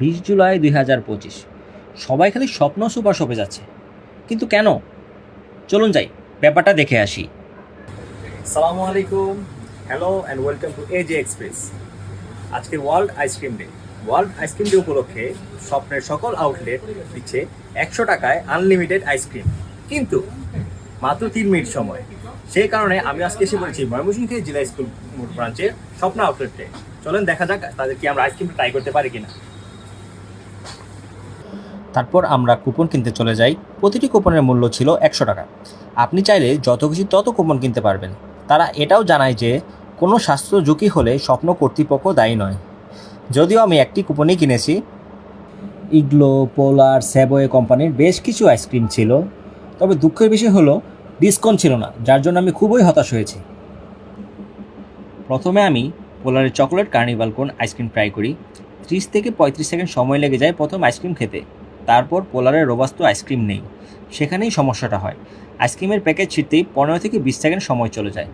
বিশ জুলাই দুই হাজার পঁচিশ। সবাই খালি স্বপ্ন সুপার শপে যাচ্ছে। কিন্তু কেন? চলুন যাই, ব্যাপারটা দেখে আসি। সালামু আলাইকুম, hello and welcome to AJ express আজকে world ice cream day world ice cream day উপলক্ষে স্বপ্নের সকল আউটলেট দিচ্ছে একশো টাকায় আনলিমিটেড আইসক্রিম কিন্তু মাত্র তিন মিনিট সময়। সেই কারণে আমি আজকে এসে পড়েছি ময়মনসিংহ জেলা স্কুল ব্রাঞ্চের স্বপ্ন আউটলেটে চলেন দেখা যাক তাদের কি আমরা আইসক্রিম ট্রাই করতে পারি কিনা। তারপর আমরা কুপন কিনতে চলে যাই। প্রতিটি কুপনের মূল্য ছিল একশো টাকা। আপনি চাইলে যত কিছু তত কুপন কিনতে পারবেন। তারা এটাও জানায় যে, কোনো স্বাস্থ্য ঝুঁকি হলে স্বপ্ন কর্তৃপক্ষ দায়ী নয়। যদিও আমি একটি কুপনই কিনেছি। ইগলো, পোলার, স্যাবয়ে কোম্পানির বেশ কিছু আইসক্রিম ছিল। তবে দুঃখের বিষয় হলো ডিসকাউন্ট ছিল না, যার জন্য আমি খুবই হতাশ হয়েছি। প্রথমে আমি পোলারের chocolate carnival cone ice cream try করি। ত্রিশ থেকে পঁয়ত্রিশ সেকেন্ড সময় লেগে যায় প্রথম আইসক্রিম খেতে। তারপর পোলারের রোবাস্ত আইসক্রিম নেই। সেখানেই সমস্যাটা হয়। আইসক্রিমের প্যাকেজ ছিঁড়তেই পনেরো থেকে বিশ সেকেন্ড সময় চলে যায়।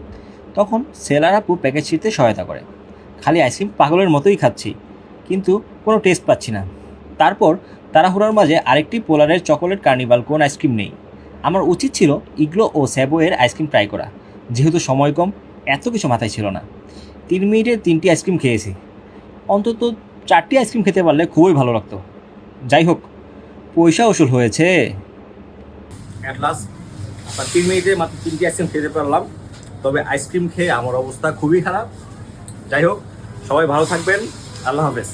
তখন সেলার আপু প্যাকেজ ছিঁড়তে সহায়তা করে। খালি আইসক্রিম পাগলের মতোই খাচ্ছি, কিন্তু কোনো টেস্ট পাচ্ছি না। তারপর তাড়াহুড়ার মাঝে আরেকটি পোলারের চকোলেট কার্নিভাল কোন আইসক্রিম নেই। আমার উচিত ছিল ইগলো ও স্যাবোয়ের আইসক্রিম ট্রাই করা, যেহেতু সময় কম, এত কিছু মাথায় ছিল না। তিন মিনিটে তিনটি আইসক্রিম খেয়েছি। অন্তত চারটি আইসক্রিম খেতে পারলে খুবই ভালো লাগতো। যাই হোক পয়সা ওসুল হয়েছে। অ্যাট লাস্ট আপনার তিন মিনিটে মাত্র তিনটি আইসক্রিম খেতে পারলাম। তবে আইসক্রিম খেয়ে আমার অবস্থা খুবই খারাপ। যাই হোক, সবাই ভালো থাকবেন। আল্লাহ হাফেজ।